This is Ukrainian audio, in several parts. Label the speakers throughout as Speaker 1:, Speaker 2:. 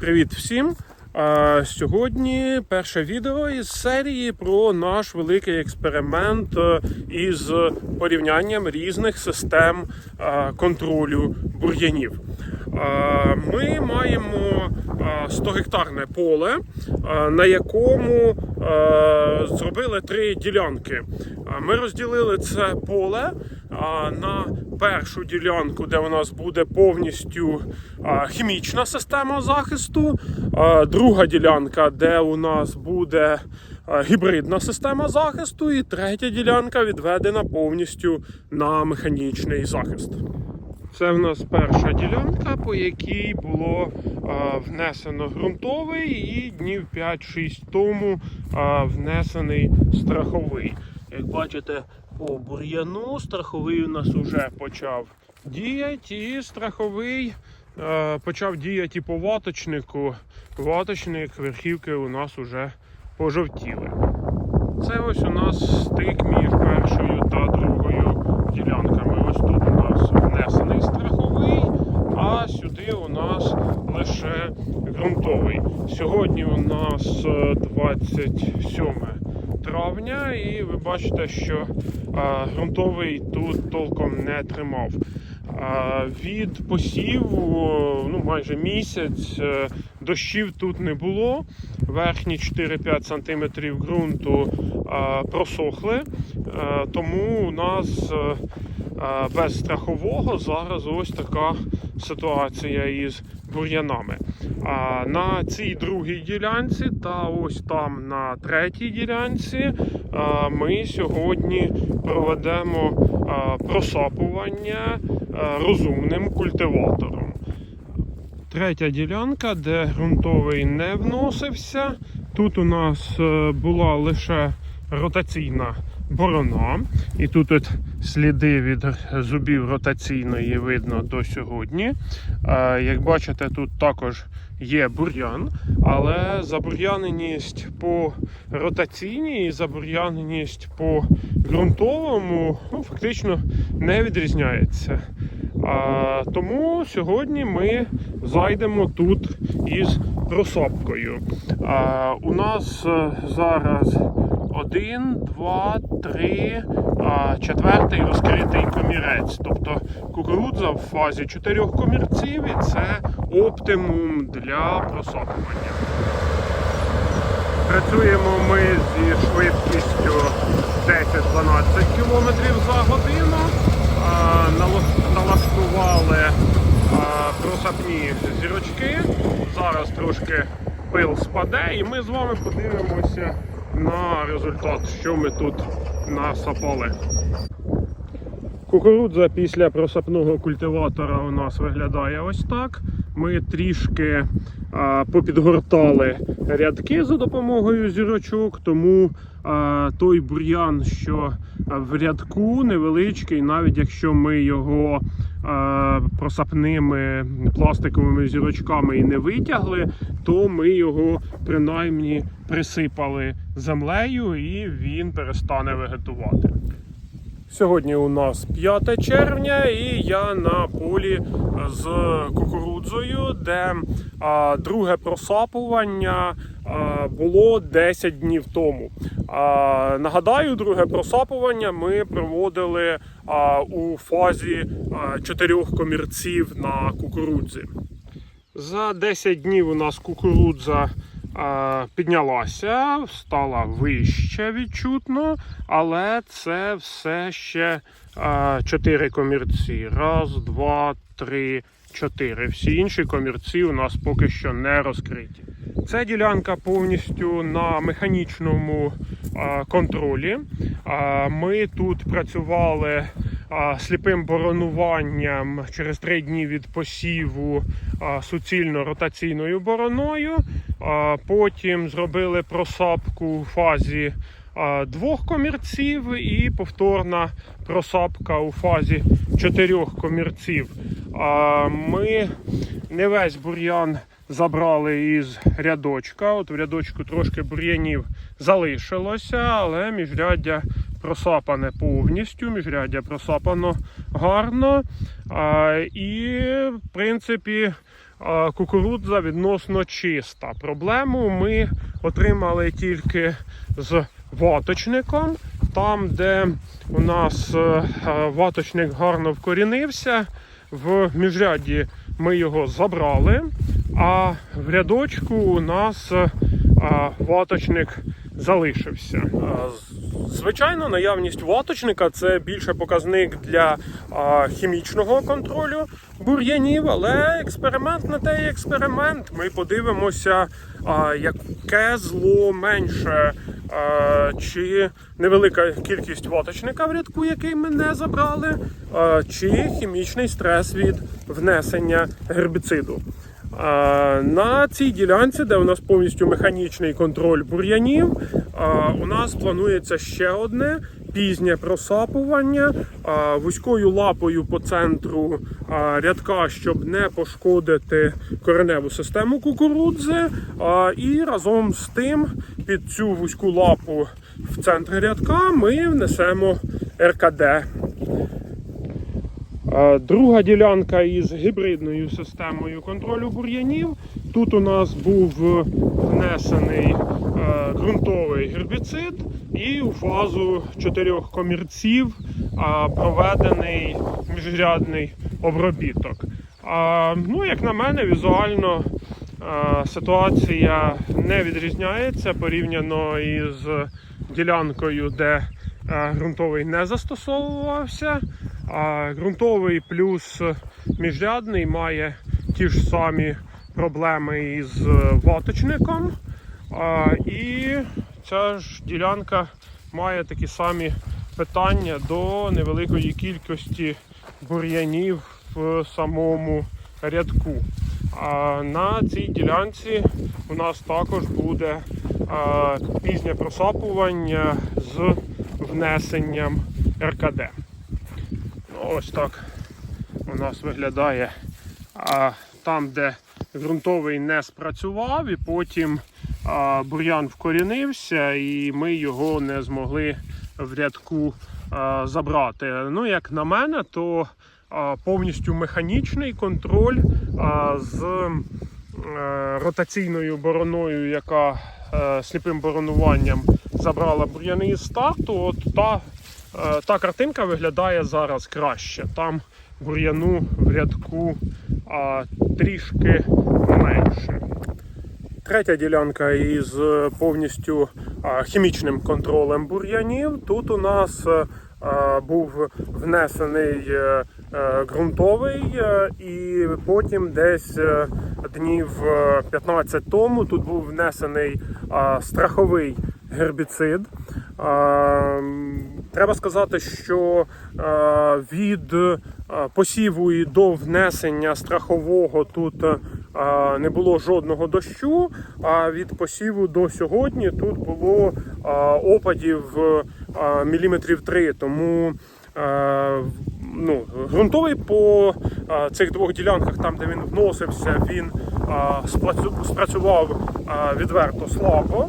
Speaker 1: Привіт всім! Сьогодні перше відео із серії про наш великий експеримент е, із порівнянням різних систем контролю бур'янів. Ми маємо 100 гектарне поле, на якому зробили три ділянки. Ми розділили це поле на першу ділянку, де у нас буде повністю хімічна система захисту. Друга ділянка, де у нас буде гібридна система захисту, і третя ділянка відведена повністю на механічний захист. Це в нас перша ділянка, по якій було а, внесено ґрунтовий, і днів 5-6 тому а, внесений страховий. Як бачите, по бур'яну страховий у нас вже почав діяти, і страховий е, почав діяти по ваточнику. Ваточник верхівки у нас уже пожовтіли. Це ось у нас стик між першою та другою ділянками. Ось тут у нас внесений страховий, а сюди у нас лише ґрунтовий. Сьогодні у нас е, 27 травня, і ви бачите, що ґрунтовий тут толком не тримав. Від посіву ну, майже місяць е, дощів тут не було. Верхні 4-5 см ґрунту просохли, Е, тому у нас е, без страхового зараз ось така ситуація із бур'янами. А на цій другій ділянці та ось там на третій ділянці ми сьогодні проведемо просапування розумним культиватором. Третя ділянка, де ґрунтовий не вносився. Тут у нас е, була лише ротаційна борона. І тут сліди від зубів ротаційної видно до сьогодні. Як бачите, тут також є бур'ян, але забур'яненість по ротаційній і забур'яненість по ґрунтовому ну, фактично не відрізняється. А, тому сьогодні ми зайдемо тут із просопкою. А, у нас е, зараз один, два, три, четвертий розкритий комірець. Тобто кукурудза в фазі чотирьох комірців і це оптимум для просапування. Працюємо ми зі швидкістю 10-12 км за годину. Налаштували просапні зірочки. Зараз трошки пил спаде, і ми з вами подивимося на результат, що ми тут насапали. Кукурудза після просапного культиватора у нас виглядає ось так. Ми трішки а, попідгортали рядки за допомогою зірочок, тому а, той бур'ян, що в рядку невеличкий, навіть якщо ми його просапними пластиковими зірочками і не витягли, то ми його принаймні присипали землею і він перестане вегетувати. Сьогодні у нас 5 червня, і я на полі з кукурудзою, де а, друге просапування а, було 10 днів тому. А, нагадаю, друге просапування ми проводили а, у фазі а, чотирьох комірців на кукурудзі. За 10 днів у нас кукурудза піднялася, стала вище відчутно, але це все ще 4 комірці. Раз, два, три, чотири. Всі інші комірці у нас поки що не розкриті. Ця ділянка повністю на механічному контролі. Ми тут працювали сліпим боронуванням через три дні від посіву суцільно ротаційною бороною. Потім зробили просапку у фазі двох комірців і повторна просапка у фазі чотирьох комірців. Ми не весь бур'ян забрали із рядочка. От в рядочку трошки бур'янів залишилося, але міжряддя просапане повністю, міжряддя просапано гарно. І, в принципі, кукурудза відносно чиста. Проблему ми отримали тільки з ваточником. Там, де у нас е, е, ваточник гарно вкорінився, в міжряді ми його забрали, а в рядочку у нас е, ваточник залишився. Звичайно, наявність ваточника це більше показник для хімічного контролю бур'янів, але експеримент на те і експеримент. Ми подивимося, яке зло менше, чи невелика кількість ваточника в рядку, який ми не забрали, чи хімічний стрес від внесення гербіциду. На цій ділянці, де у нас повністю механічний контроль бур'янів, у нас планується ще одне пізнє просапування вузькою лапою по центру рядка, щоб не пошкодити кореневу систему кукурудзи. І разом з тим під цю вузьку лапу в центрі рядка ми внесемо РКД Друга ділянка із гібридною системою контролю бур'янів. Тут у нас був внесений ґрунтовий гербіцид і у фазу чотирьох комірців проведений міжрядний обробіток. Ну, як на мене, візуально ситуація не відрізняється порівняно із ділянкою, де ґрунтовий не застосовувався. Ґрунтовий плюс міжрядний має ті ж самі проблеми із ваточником. І ця ж ділянка має такі самі питання до невеликої кількості бур'янів в самому рядку. А на цій ділянці у нас також буде а, пізнє просапування з внесенням РКД. Ну, Ось так у нас виглядає а, там, де ґрунтовий не спрацював, і потім бур'ян вкорінився, і ми його не змогли в рядку забрати. Ну, як на мене, то повністю механічний контроль з е, ротаційною бороною, яка е, сліпим боронуванням забрала бур'яни із старту, от та Е, та картинка виглядає зараз краще. Там бур'яну в рядку а, трішки менше. Третя ділянка із е, повністю хімічним контролем бур'янів. Тут у нас е, е, був внесений ґрунтовий, і потім десь днів е, 15 тому тут був внесений страховий гербіцид. Треба сказати, що від посіву і до внесення страхового тут не було жодного дощу. А від посіву до сьогодні тут було опадів міліметрів 3. Тому ну, ґрунтовий по цих двох ділянках, там де він вносився, він спрацював відверто слабо.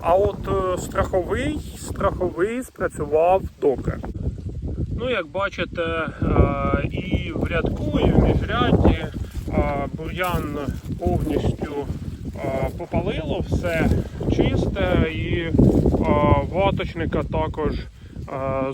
Speaker 1: А от е, страховий, страховий спрацював добре. Ну, як бачите, і в рядку, і в міжряді е, бур'ян повністю попалило, все чисте, і ваточника також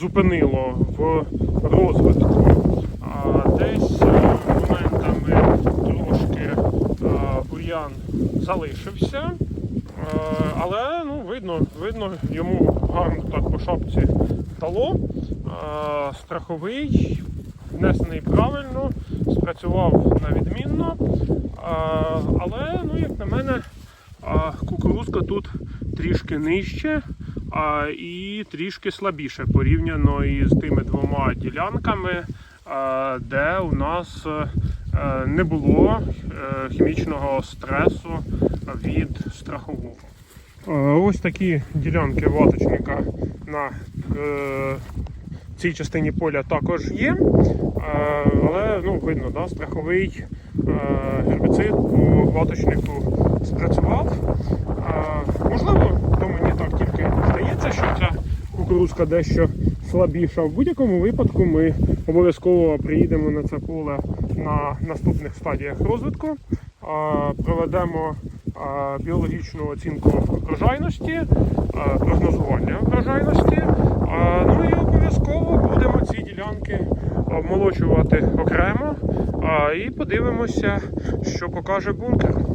Speaker 1: зупинило в розвитку. Десь е, моментами трошки бур'ян залишився. Але ну, видно, видно, йому гарно так по шапці дало. Страховий, внесений правильно, спрацював на відмінно. Але, ну, як на мене, кукурузка тут трішки нижче і трішки слабіше порівняно із тими двома ділянками, де у нас е, не було е, хімічного стресу від страхового. Е, Ось такі ділянки ваточника на е, цій частині поля також є. Е, Але ну, видно, да, страховий е, гербіцид по ваточнику спрацював. Е, Можливо, то мені так тільки здається, що ця кукурузка дещо слабіша. В будь-якому випадку ми обов'язково приїдемо на це поле на наступних стадіях розвитку проведемо біологічну оцінку врожайності, прогнозування врожайності. Ну і обов'язково будемо ці ділянки обмолочувати окремо і подивимося, що покаже бункер.